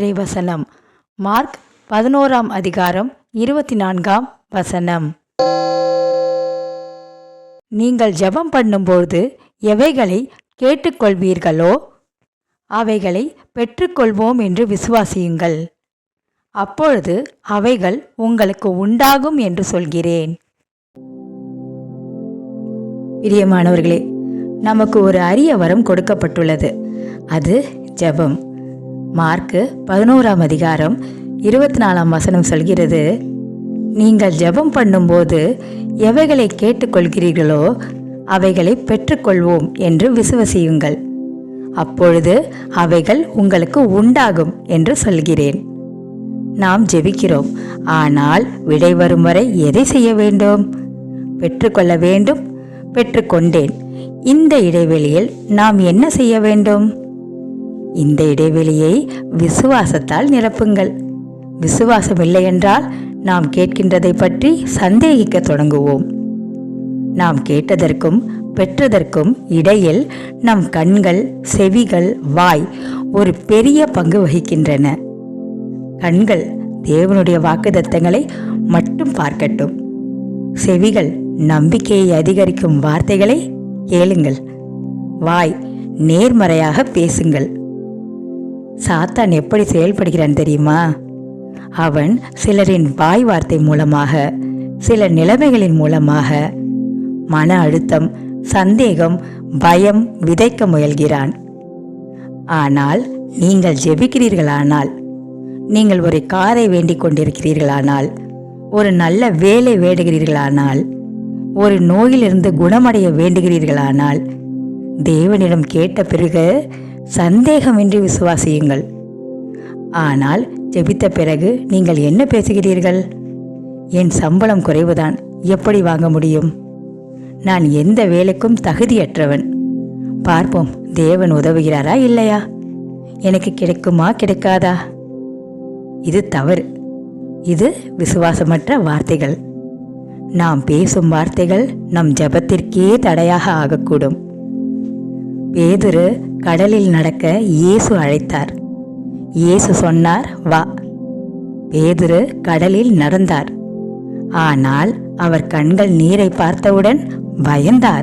வசனம் மார்க் பதினோராம் அதிகாரம் இருபத்தி நான்காம் வசனம். நீங்கள் ஜெபம் பண்ணும்போது எவைகளை கேட்டுக்கொள்வீர்களோ அவைகளை பெற்றுக்கொள்வோம் என்று விசுவாசியுங்கள். அப்பொழுது அவைகள் உங்களுக்கு உண்டாகும் என்று சொல்கிறேன். பிரியமானவர்களே நமக்கு ஒரு அரிய வரம் கொடுக்கப்பட்டுள்ளது. அது ஜெபம். மார்க்கு பதினோராம் அதிகாரம் இருபத்தி நாலாம் வசனம் சொல்கிறது நீங்கள் ஜெபம் பண்ணும்போது எவைகளை கேட்டுக்கொள்கிறீர்களோ அவைகளை பெற்றுக்கொள்வோம் என்று விசுவசியுங்கள். அப்பொழுது அவைகள் உங்களுக்கு உண்டாகும் என்று சொல்கிறேன். நாம் ஜெபிக்கிறோம். ஆனால் விடை வரும் வரை எதை செய்ய வேண்டும்? பெற்றுக்கொள்ள வேண்டும் பெற்றுக்கொண்டேன். இந்த இடைவெளியில் நாம் என்ன செய்ய வேண்டும்? இந்த இடைவெளியை விசுவாசத்தால் நிரப்புங்கள். விசுவாசம் இல்லை என்றால் நாம் கேட்கின்றதை பற்றி சந்தேகிக்க தொடங்குவோம். நாம் கேட்டதற்கும் பெற்றதற்கும் இடையில் நம் கண்கள் செவிகள் வாய் ஒரு பெரிய பங்கு வகிக்கின்றன. கண்கள் தேவனுடைய வாக்குதத்தங்களை மட்டும் பார்க்கட்டும். செவிகள் நம்பிக்கையை அதிகரிக்கும் வார்த்தைகளை கேளுங்கள். வாய் நேர்மறையாக பேசுங்கள். சாத்தான் எப்படி செயல்படுகிறான் தெரியுமா? அவன் சிலரின் வாய் வார்த்தை மூலமாக சில நிலைமைகளின் மூலமாக மன அழுத்தம் சந்தேகம் பயம் விதைக்க முயல்கிறான். ஆனால் நீங்கள் ஜெபிக்கிறீர்களானால் நீங்கள் ஒரு காரை வேண்டிக் கொண்டிருக்கிறீர்களானால் ஒரு நல்ல வேலை வேண்டுகிறீர்களானால் ஒரு நோயிலிருந்து குணமடைய வேண்டுகிறீர்களானால் தேவனிடம் கேட்ட பிறகு சந்தேகமின்றி விசுவாசியுங்கள். ஆனால் ஜெபித்த பிறகு நீங்கள் என்ன பேசுகிறீர்கள்? என் சம்பளம் குறைவுதான். எப்படி வாங்க முடியும்? நான் எந்த வேலைக்கும் தகுதியற்றவன். பார்ப்போம் தேவன் உதவுகிறாரா இல்லையா? எனக்கு கிடைக்குமா கிடைக்காதா? இது தவறு. இது விசுவாசமற்ற வார்த்தைகள். நாம் பேசும் வார்த்தைகள் நம் ஜெபத்திற்கே தடையாக ஆகக்கூடும். பேதுரு கடலில் நடக்க இயேசு அழைத்தார். இயேசு சொன்னார் வா. பேதுரு கடலில் நடந்தார். ஆனால் அவர் கண்கள் நீரை பார்த்தவுடன் பயந்தார்.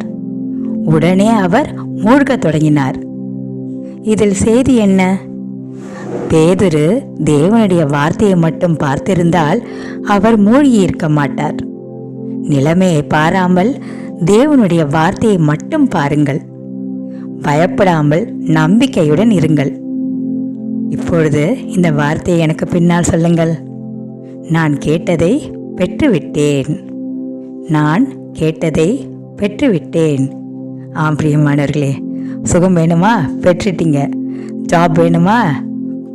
உடனே அவர் மூழ்கத் தொடங்கினார். இதில் செய்தி என்ன? பேதுரு தேவனுடைய வார்த்தையை மட்டும் பார்த்திருந்தால் அவர் மூழ்கியிருக்க மாட்டார். நிலைமையை பாராமல் தேவனுடைய வார்த்தையை மட்டும் பாருங்கள். பயப்படாமல் நம்பிக்கையுடன் இருங்கள். இப்பொழுது இந்த வார்த்தையை எனக்கு பின்னால் சொல்லுங்கள். நான் கேட்டதை பெற்றுவிட்டேன். நான் கேட்டதை பெற்றுவிட்டேன். ஆம் பிரியமானவர்களே சுகம் வேணுமா? பெற்றுட்டீங்க. ஜாப் வேணுமா?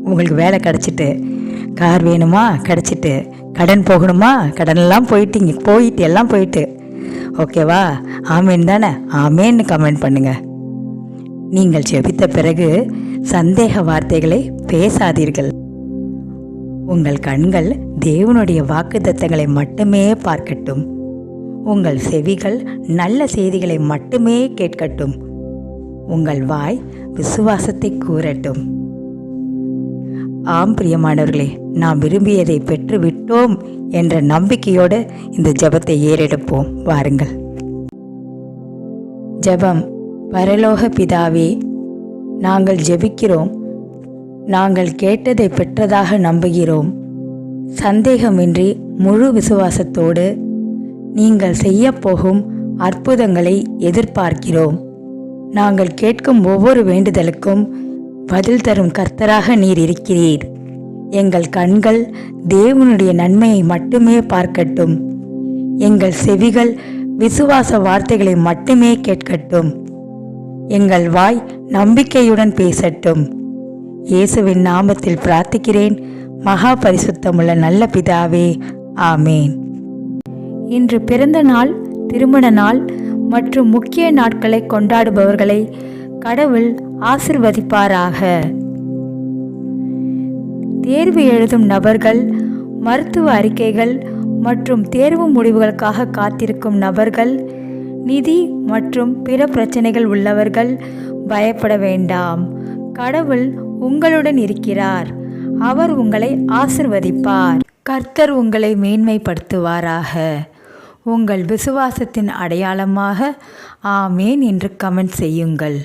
உங்களுக்கு வேலை கிடச்சிட்டு. கார் வேணுமா? கிடச்சிட்டு. கடன் போகணுமா? கடனெல்லாம் போயிட்டீங்க. போயிட்டு எல்லாம் போயிட்டு. ஓகேவா? ஆமேன் தானே? ஆமேன்னு கமெண்ட் பண்ணுங்கள் நீங்கள் ஜெபித்த பிறகு சந்தேக வார்த்தைகளை பேசாதீர்கள். உங்கள் கண்கள் தேவனுடைய வாக்குத்தத்தங்களை மட்டுமே பார்க்கட்டும். உங்கள் செவிகள் நல்ல செய்திகளை மட்டுமே கேட்கட்டும். உங்கள் வாய் விசுவாசத்தை கூறட்டும். ஆம் பிரியமானவர்களே நாம் விரும்பியதை பெற்று விட்டோம் என்ற நம்பிக்கையோடு இந்த ஜெபத்தை ஏறெடுப்போம். வாருங்கள். ஜெபம் பரலோக பிதாவே நாங்கள் ஜெபிக்கிறோம். நாங்கள் கேட்டதை பெற்றதாக நம்புகிறோம். சந்தேகமின்றி முழு விசுவாசத்தோடு நீங்கள் செய்யப்போகும் அற்புதங்களை எதிர்பார்க்கிறோம். நாங்கள் கேட்கும் ஒவ்வொரு வேண்டுதலுக்கும் பதில் தரும் கர்த்தராக நீர் இருக்கிறீர். எங்கள் கண்கள் தேவனுடைய நன்மையை மட்டுமே பார்க்கட்டும். எங்கள் செவிகள் விசுவாச வார்த்தைகளை மட்டுமே கேட்கட்டும். எங்கள் வாய் நம்பிக்கையுடன் பேசட்டும். இயேசுவின் நாமத்தில் பிரார்த்திக்கிறேன். மகா பரிசுத்தமுள்ள நல்ல பிதாவே ஆமேன். இன்று பிறந்த நாள் திருமண நாள் மற்றும் முக்கிய நாட்களை கொண்டாடுபவர்களை கடவுள் ஆசிர்வதிப்பாராக. தேர்வு எழுதும் நபர்கள் மருத்துவ அறிக்கைகள் மற்றும் தேர்வு முடிவுகளுக்காக காத்திருக்கும் நபர்கள் நிதி மற்றும் பிற பிரச்சனைகள் உள்ளவர்கள் பயப்பட வேண்டாம். கடவுள் உங்களுடன் இருக்கிறார். அவர் உங்களை ஆசிர்வதிப்பார். கர்த்தர் உங்களை மேன்மைப்படுத்துவாராக. உங்கள் விசுவாசத்தின் அடையாளமாக ஆமேன் என்று கமெண்ட் செய்யுங்கள்.